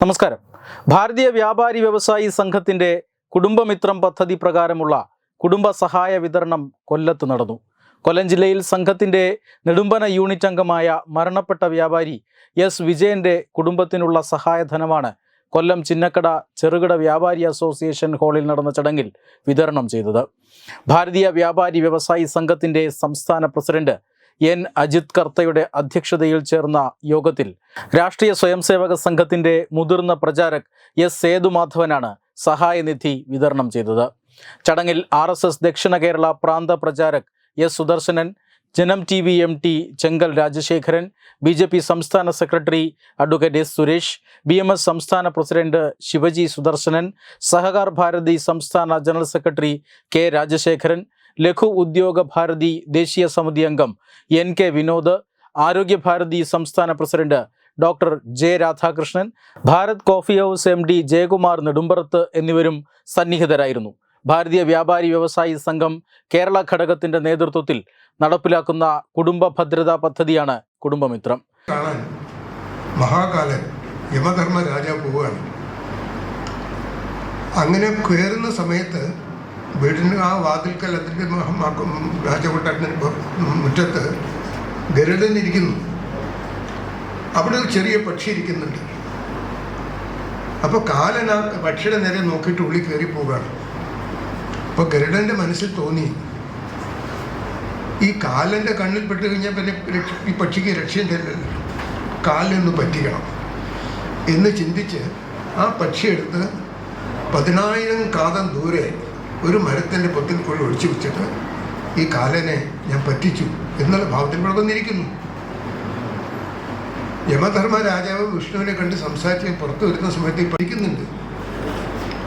നമസ്കാരം. ഭാരതീയ വ്യാപാരി വ്യവസായി സംഘത്തിന്റെ കുടുംബമിത്രം പദ്ധതി പ്രകാരമുള്ള കുടുംബ സഹായ വിതരണം കൊല്ലത്ത് നടന്നു. കൊല്ലം ജില്ലയിൽ സംഘത്തിന്റെ നെടുമ്പന യൂണിറ്റ് അംഗമായ മരണപ്പെട്ട വ്യാപാരി എസ് വിജയന്റെ കുടുംബത്തിനുള്ള സഹായധനമാണ് കൊല്ലം ചിന്നക്കട ചെറുകിട വ്യാപാരി അസോസിയേഷൻ ഹാളിൽ നടന്ന ചടങ്ങിൽ വിതരണം ചെയ്തത്. ഭാരതീയ വ്യാപാരി വ്യവസായി സംഘത്തിന്റെ സംസ്ഥാന പ്രസിഡന്റ് എൻ. അജിത് കർത്തയുടെ അധ്യക്ഷതയിൽ ചേർന്ന യോഗത്തിൽ രാഷ്ട്രീയ സ്വയംസേവക സംഘത്തിന്റെ മുതിർന്ന പ്രചാരക് എസ്. സേതുമാധവനാണ് സഹായനിധി വിതരണം ചെയ്തത്. ചടങ്ങിൽ R S S Dakshina Kerala പ്രാന്ത പ്രചാരക് S. Sudarsanan Janam T V M T Chenkal Rajasekharan B J P സംസ്ഥാന secretary advocate S. Suresh B M S സംസ്ഥാന പ്രസിഡന്റ് ശിവജി സുദർശനൻ സഹകാർ ഭാരതി സംസ്ഥാന general secretary K. Rajasekharan Laghu Udyog Bharati ദേശീയ സമിതി അംഗം എൻ കെ വിനോദ് ആരോഗ്യ ഭാരതി സംസ്ഥാന president doctor J Radhakrishnan Bharat coffee house M D Jayakumar Nedumparath എന്നിവരും സന്നിഹിതരായിരുന്നു. ഭാരതീയ വ്യാപാരി വ്യവസായി സംഘം കേരള ഘടകത്തിന്റെ നേതൃത്വത്തിൽ നടപ്പിലാക്കുന്ന കുടുംബ ഭദ്രതാ പദ്ധതിയാണ് കുടുംബമിത്രം. മഹാകാലൻ യമധർമ്മ രാജാവ് പോവുകയാണ്. അങ്ങനെ കയറുന്ന സമയത്ത് വീടിന് ആ വാതിൽക്കൽ അതിന്റെ രാജകൊട്ടാരത്തിന് മുറ്റത്ത് ഗരുഡൻ ഇരിക്കുന്നു അവിടെ ഒരു ചെറിയ പക്ഷി ഇരിക്കുന്നുണ്ട്. അപ്പോൾ കാലൻ ആ പക്ഷിയുടെ നേരെ നോക്കിയിട്ട് ഉള്ളിൽ കയറി പോവുകയാണ്. അപ്പോൾ ഗരുഡന്റെ മനസ്സിൽ തോന്നി ഈ കാലന്റെ കണ്ണിൽ പെട്ട് കഴിഞ്ഞാൽ പിന്നെ ഈ പക്ഷിക്ക് രക്ഷയും തരില്ല കാലിനൊന്ന് പറ്റിക്കണം. എന്ന് ചിന്തിച്ച് ആ പക്ഷിയെടുത്ത് പതിനായിരം കാതം ദൂരെ ഒരു മരത്തിന്റെ പൊത്തിൽ പോയി ഒഴിച്ചു വെച്ചിട്ട് ഈ കാലനെ ഞാൻ പറ്റിച്ചു എന്നുള്ള ഭാവത്തിൽ വന്നിരിക്കുന്നു. യമധർമ്മ രാജാവ് വിഷ്ണുവിനെ കണ്ട് സംസാരിച്ച് പുറത്തു വരുന്ന സമയത്ത് പഠിക്കുന്നുണ്ട്.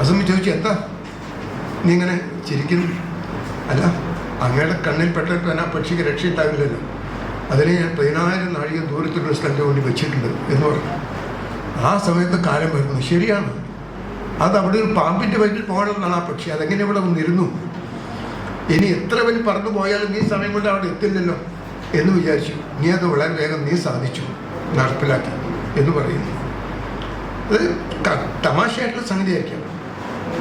അസമി ചോദിച്ചു എന്താ? നീ ഇങ്ങനെ ചിരിക്കുന്നു? അല്ല അങ്ങയുടെ കണ്ണിൽ പെട്ടിട്ട് ആ പക്ഷിക്ക് രക്ഷയുണ്ടാവില്ലല്ലോ. അതിനെ ഞാൻ പതിനായിരം നാഴിക ദൂരത്തിലുള്ള സ്ഥലത്ത് വേണ്ടി വെച്ചിട്ടുണ്ട് എന്ന് പറഞ്ഞു. ആ സമയത്ത് കാലം വരുന്നു. ശരിയാണ്. അത് അവിടെ ഒരു പാമ്പിന്റെ വയറ്റിൽ പോകണമെന്നാണ് ആ പക്ഷി. അതെങ്ങനെ ഇവിടെ വന്നിരുന്നു? ഇനി എത്ര പേര് പറന്നു പോയാലും നീ സമയം കൊണ്ട് അവിടെ എത്തില്ലല്ലോ എന്ന് വിചാരിച്ചു. നീ അത് വളരെ വേഗം നീ സാധിച്ചു. നടപ്പിലാക്കി എന്ന് പറയുന്നു. അത് തമാശയായിട്ടുള്ള സംഗതിയായിരിക്കാം.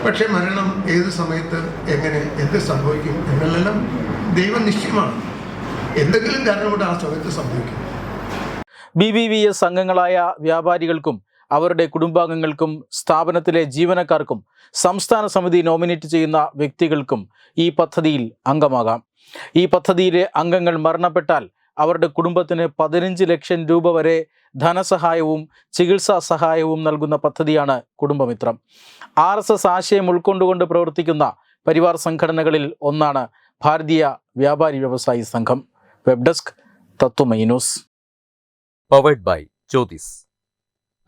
പക്ഷെ മരണം ഏത് സമയത്ത് എങ്ങനെ എന്ത് സംഭവിക്കും എന്നെല്ലാം ദൈവം നിശ്ചയമാണ് എന്തെങ്കിലും കാരണം കൊണ്ട് ആ സമയത്ത് സംഭവിക്കും. ബി ബി വി എസ് അംഗങ്ങളായ വ്യാപാരികൾക്കും അവരുടെ കുടുംബാംഗങ്ങൾക്കും സ്ഥാപനത്തിലെ ജീവനക്കാർക്കും സംസ്ഥാന സമിതി നോമിനേറ്റ് ചെയ്യുന്ന വ്യക്തികൾക്കും ഈ പദ്ധതിയിൽ അംഗമാകാം. ഈ പദ്ധതിയിലെ അംഗങ്ങൾ മരണപ്പെട്ടാൽ അവരുടെ കുടുംബത്തിന് പതിനഞ്ച് ലക്ഷം രൂപ വരെ ധനസഹായവും ചികിത്സാ സഹായവും നൽകുന്ന പദ്ധതിയാണ് കുടുംബമിത്രം. ആർ എസ് എസ് ആശയം ഉൾക്കൊണ്ടുകൊണ്ട് പ്രവർത്തിക്കുന്ന പരിവാർ സംഘടനകളിൽ ഒന്നാണ് Bharatiya Vyapari Vyavasayi Sangham. Web desk Tatwamayi news.